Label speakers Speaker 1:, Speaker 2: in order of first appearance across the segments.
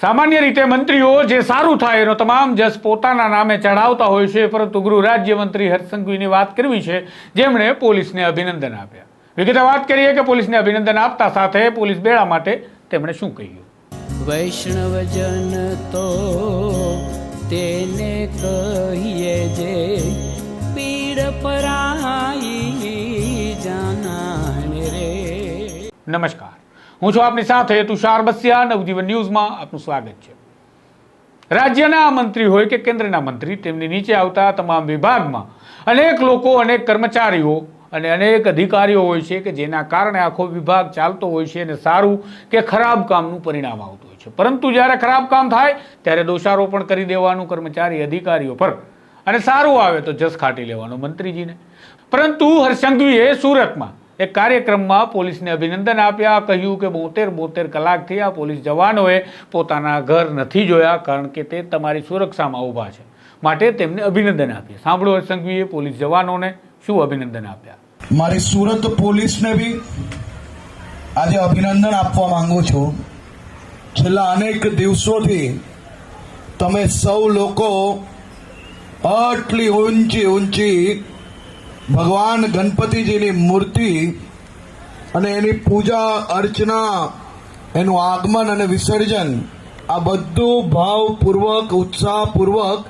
Speaker 1: સામાન્ય રીતે મંત્રીઓ જે સારું થાય એનો તમામ જસ પોતાના નામે ચઢાવતા હોય છે પરંતુ ગૃહ રાજ્યમંત્રી હર્ષ સંઘવીની વાત કરવી છે જેમણે પોલીસને અભિનંદન આપ્યા. વિગતે વાત કરીએ કે પોલીસને અભિનંદન આપતા સાથે પોલીસ બેળા માટે તેમણે શું કહ્યું?
Speaker 2: વૈષ્ણવજન તો તેને કહીએ જે પીડ પરાઈ જાનાને રે.
Speaker 1: નમસ્કાર. હું છું આપની સાથે તુષાર બસિયા, નવજીવન ન્યૂઝમાં આપનું સ્વાગત છે. રાજ્યના મંત્રી હોય કે કેન્દ્રના મંત્રી, તેમની નીચે આવતા તમામ વિભાગમાં અનેક લોકો, અનેક કર્મચારીઓ અને અનેક અધિકારીઓ હોય છે કે જેના કારણે આખો વિભાગ ચાલતો હોય છે અને સારું કે ખરાબ કામનું પરિણામ આવતું હોય છે. પરંતુ જ્યારે ખરાબ કામ થાય, ત્યારે દોષારોપણ કરી દેવાનું કર્મચારી અધિકારીઓ પર. અને સારું આવે તો જસ ખાટી લેવાનો મંત્રીજીને. પરંતુ હર્ષંઘવીએ સુરતમાં એક કાર્યક્રમમાં પોલીસને અભિનંદન આપ્યા, કહ્યું કે બોતેર બોતેર કલાકથી આ પોલીસ જવાનોએ પોતાના ઘર નથી જોયા કારણ કે તે તમારી સુરક્ષામાં ઊભા છે. માટે તેમને અભિનંદન આપ્યા. સાંભળો સંઘવીએ પોલીસ જવાનોને શું અભિનંદન આપ્યા?
Speaker 3: મારી સુરત પોલીસને બી આજે અભિનંદન આપવા માંગુ છું. છેલ્લા અનેક દિવસોથી તમે સૌ લોકો આટલી ઊંચી ઊંચી ભગવાન ગણપતિજીની મૂર્તિ અને એની પૂજા, અર્ચના, એનું આગમન અને વિસર્જન, આ બધું ભાવપૂર્વક, ઉત્સાહપૂર્વક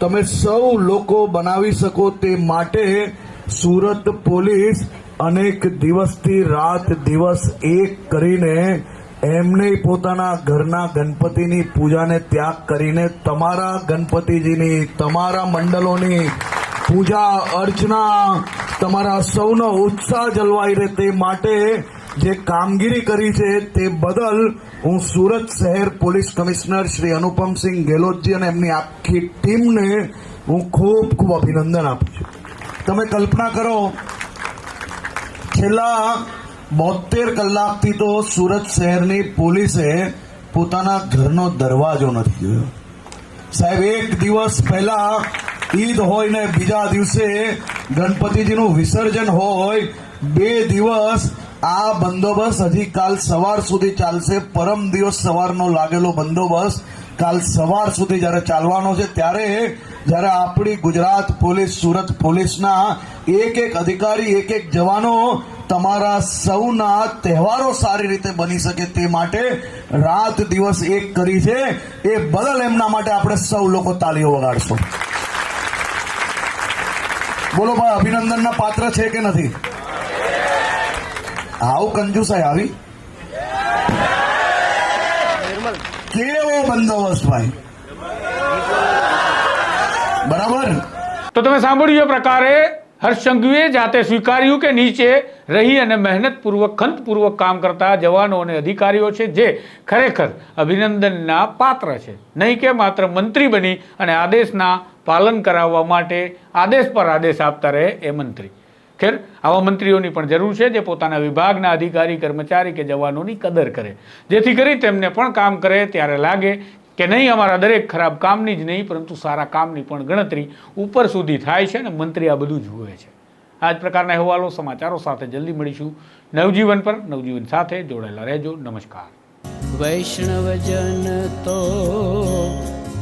Speaker 3: તમે સૌ લોકો બનાવી શકો તે માટે સુરત પોલીસ અનેક દિવસથી રાત દિવસ એક કરીને એમને પોતાના ઘરના ગણપતિની પૂજાને ત્યાગ કરીને તમારા ગણપતિજીની, તમારા મંડળોની પૂજા, અર્ચના, તમારા સૌનો ઉત્સાહ જલવાઈ રહે તે માટે જે કામગીરી કરી છે તે બદલ હું સુરત શહેર પોલીસ કમિશનર શ્રી અનુપમસિંહ ગેહલોતજી અને એમની આખી ટીમને હું ખૂબ ખૂબ અભિનંદન આપું છું. તમે કલ્પના કરો, છેલ્લા બોતેર કલાકથી તો સુરત શહેરની પોલીસે પોતાના ઘરનો દરવાજો નથી જોયો. સાહેબ, એક દિવસ પહેલા ઈદ હોય ને બીજા દિવસે ગણપતિજીનું વિસર્જન હોય, બે દિવસ આ બંદોબસ્ત હજી કાલ સવાર સુધી ચાલશે. પરમ દિવસ સવારનો લાગેલો બંદોબસ્ત કાલ સવાર સુધી જ્યારે ચાલવાનો છે, ત્યારે જ્યારે આપણી ગુજરાત પોલીસ, સુરત પોલીસના એક એક અધિકારી, એક એક જવાનો તમારા સૌના તહેવારો સારી રીતે બની શકે તે માટે રાત દિવસ એક કરી છે. એ બદલ એમના માટે આપણે સૌ લોકો તાલીઓ વગાડશું. બોલો, ભાઈ, અભિનંદનના પાત્ર છે કે નથી? આવું કંજુસાઈ આવી. કેવો બંદોબસ્ત, ભાઈ? બરાબર?
Speaker 1: તો તમે સાંભળ્યું એ પ્રકારે હર્ષ સંઘવીએ જાતે સ્વીકાર્યું કે નીચે રહી અને મહેનતપૂર્વક, ખંતપૂર્વક કામ કરતા જવાનો અને અધિકારીઓ છે જે ખરેખર અભિનંદનના પાત્ર છે. નહીં કે માત્ર મંત્રી બની અને આદેશના પાલન કરાવવા માટે આદેશ પર આદેશ આપતા રહે એ મંત્રી. ખેર, આવા મંત્રીઓની પણ જરૂર છે જે પોતાના વિભાગના અધિકારી, કર્મચારી કે જવાનોની કદર કરે. જેથી કરી તેમને પણ કામ કરે ત્યારે લાગે કે નહીં, અમારા દરેક ખરાબ કામની જ નહીં, પરંતુ સારા કામની પણ ગણતરી ઉપર સુધી થાય છે ને મંત્રી આ બધું જુએ છે. આ જ પ્રકારના અહેવાલો સમાચારો સાથે જલ્દી મળીશું. નવજીવન પર નવજીવન સાથે જોડાયેલા રહેજો. નમસ્કાર.
Speaker 2: વૈષ્ણવજન તો